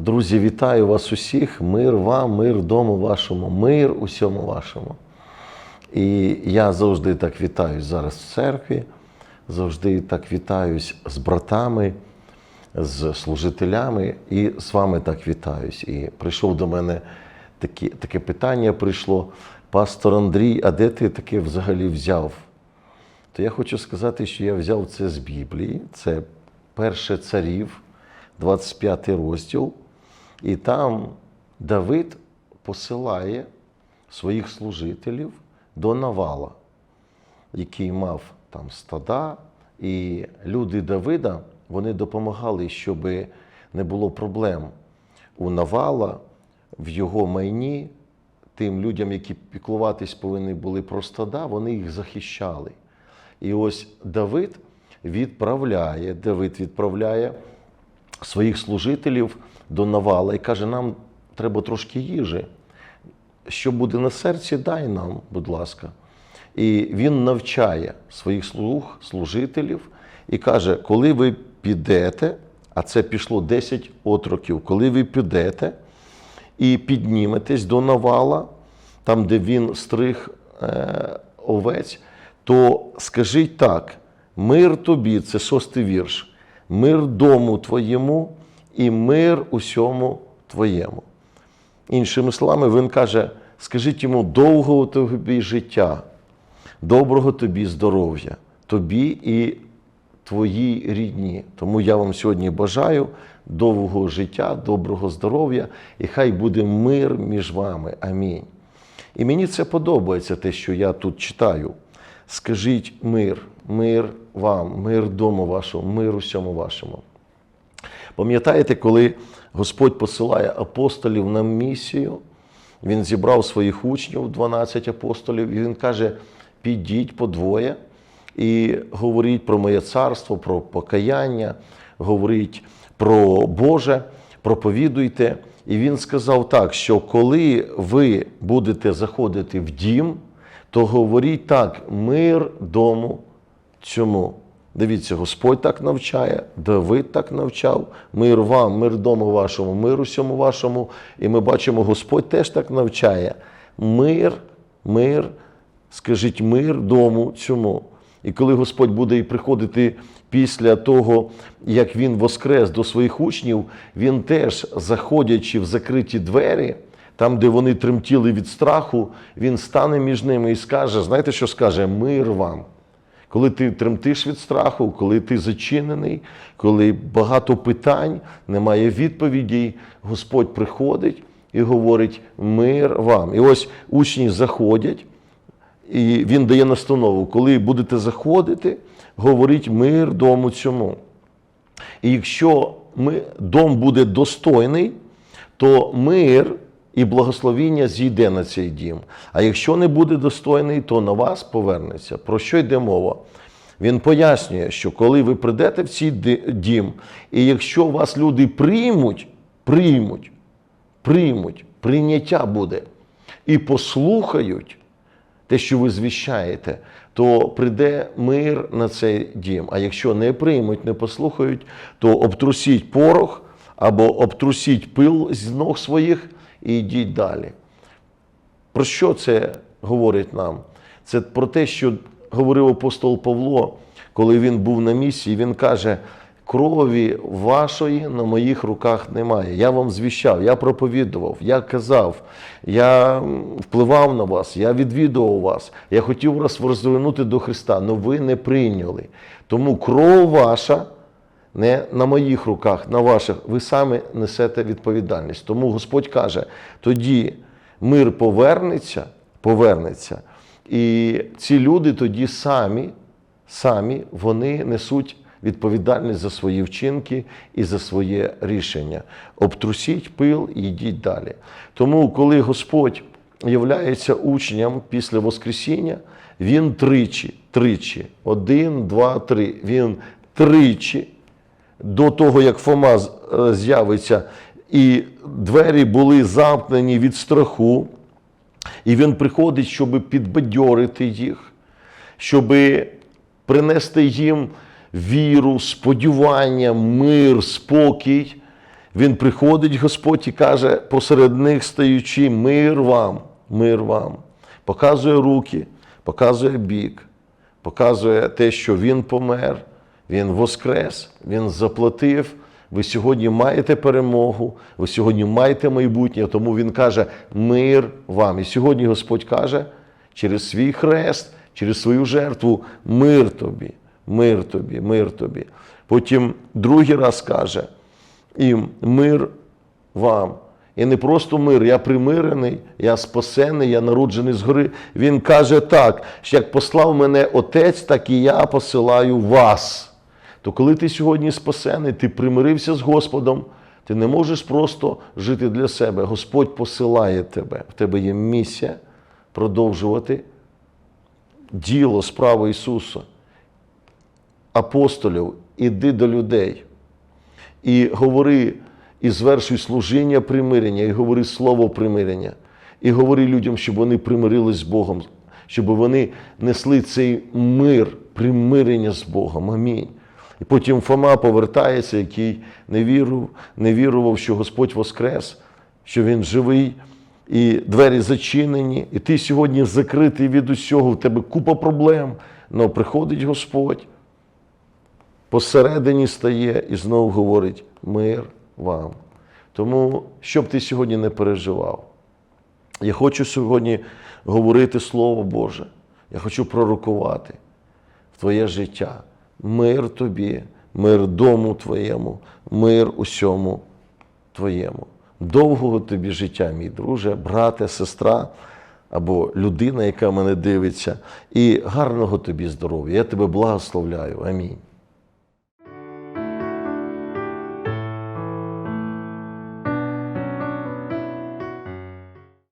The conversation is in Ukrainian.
Друзі, вітаю вас усіх. Мир вам, мир дому вашому, мир усьому вашому. І я завжди так вітаюсь зараз в церкві, завжди так вітаюсь з братами, з служителями, і з вами так вітаюсь. І прийшов до мене такі, таке питання: прийшло. Пастор Андрій, а де ти таке взагалі взяв? То я хочу сказати, що я взяв це з Біблії. Це перше царів, 25 розділ. І там Давид посилає своїх служителів до Навала, який мав там стада. І люди Давида вони допомагали, щоб не було проблем у Навала, в його майні, тим людям, які піклуватись повинні були про стада, вони їх захищали. І ось Давид відправляє, Давид відправляє своїх служителів до Навала і каже: нам треба трошки їжі. Що буде на серці, дай нам, будь ласка. І він навчає своїх слуг, служителів і каже: коли ви підете, а це пішло 10 отроків, коли ви підете і підніметесь до Навала, там, де він стриг е, овець, то скажіть так: мир тобі, це шостий вірш, мир дому твоєму і мир усьому твоєму. Іншими словами, він каже: скажіть йому довгого тобі життя, доброго тобі здоров'я, тобі і твоїй рідні. Тому я вам сьогодні бажаю довгого життя, доброго здоров'я, і хай буде мир між вами. Амінь. І мені це подобається, те, що я тут читаю. Скажіть мир, мир вам, мир дому вашому, мир усьому вашому. Пам'ятаєте, коли Господь посилає апостолів на місію, Він зібрав своїх учнів, 12 апостолів, і Він каже: підіть по двоє і говоріть про моє царство, про покаяння, говоріть про Боже, проповідуйте. І він сказав так, що коли ви будете заходити в дім, то говоріть так: мир дому цьому. Дивіться, Господь так навчає, Давид так навчав, мир вам, мир дому вашому, мир усьому вашому. І ми бачимо, Господь теж так навчає. Мир, мир, скажіть мир дому цьому. І коли Господь буде і приходити після того, як Він воскрес до своїх учнів, Він теж, заходячи в закриті двері, там, де вони тремтіли від страху, Він стане між ними і скаже: знаєте, що скаже? Мир вам. Коли ти тремтиш від страху, коли ти зачинений, коли багато питань, немає відповідей, Господь приходить і говорить мир вам. І ось учні заходять, і він дає настанову, коли будете заходити, говоріть мир дому цьому. І якщо ми, дом буде достойний, то мир і благословіння зійде на цей дім. А якщо не буде достойний, то на вас повернеться. Про що йде мова? Він пояснює, що коли ви прийдете в цей дім, і якщо вас люди приймуть, приймуть, приймуть, прийняття буде і послухають те, що ви звіщаєте, то прийде мир на цей дім. А якщо не приймуть, не послухають, то обтрусіть порох або обтрусіть пил з ног своїх і йдіть далі. Про що це говорить нам? Це про те, що говорив апостол Павло, коли він був на місії, він каже: крові вашої на моїх руках немає. Я вам звіщав, я проповідував, я казав, я впливав на вас, я відвідував вас, я хотів вас розвернути до Христа, але ви не прийняли. Тому кров ваша. Не на моїх руках, на ваших, ви самі несете відповідальність. Тому Господь каже: тоді мир повернеться, повернеться, і ці люди тоді самі, самі вони несуть відповідальність за свої вчинки і за своє рішення. Обтрусіть пил і йдіть далі. Тому, коли Господь являється учням після Воскресіння, Він тричі, тричі, один, два, три, він тричі до того, як Фома з'явиться, і двері були замкнені від страху, і він приходить, щоб підбадьорити їх, щоб принести їм віру, сподівання, мир, спокій. Він приходить, Господь, і каже, посеред них стаючи, мир вам, мир вам. Показує руки, показує бік, показує те, що Він помер, Він воскрес, Він заплатив. Ви сьогодні маєте перемогу, ви сьогодні маєте майбутнє, тому Він каже мир вам. І сьогодні Господь каже через свій хрест, через свою жертву мир тобі, мир тобі, мир тобі. Потім другий раз каже, і мир вам. І не просто мир, я примирений, я спасений, я народжений згори. Він каже так, що як послав мене Отець, так і я посилаю вас. То коли ти сьогодні спасений, ти примирився з Господом, ти не можеш просто жити для себе. Господь посилає тебе. В тебе є місія продовжувати діло, справу Ісуса. Апостолів, іди до людей і говори, і звершуй служіння примирення, і говори слово примирення, і говори людям, щоб вони примирились з Богом, щоб вони несли цей мир, примирення з Богом. Амінь. І потім Фома повертається, який не вірував, не вірував, що Господь воскрес, що Він живий, і двері зачинені, і ти сьогодні закритий від усього, в тебе купа проблем. але приходить Господь посередині стає і знову говорить мир вам. Тому, щоб ти сьогодні не переживав, я хочу сьогодні говорити Слово Боже. Я хочу пророкувати в твоє життя. Мир тобі, мир дому твоєму, мир усьому твоєму. Довгого тобі життя, мій друже, брате, сестра або людина, яка мене дивиться, і гарного тобі здоров'я. Я тебе благословляю. Амінь.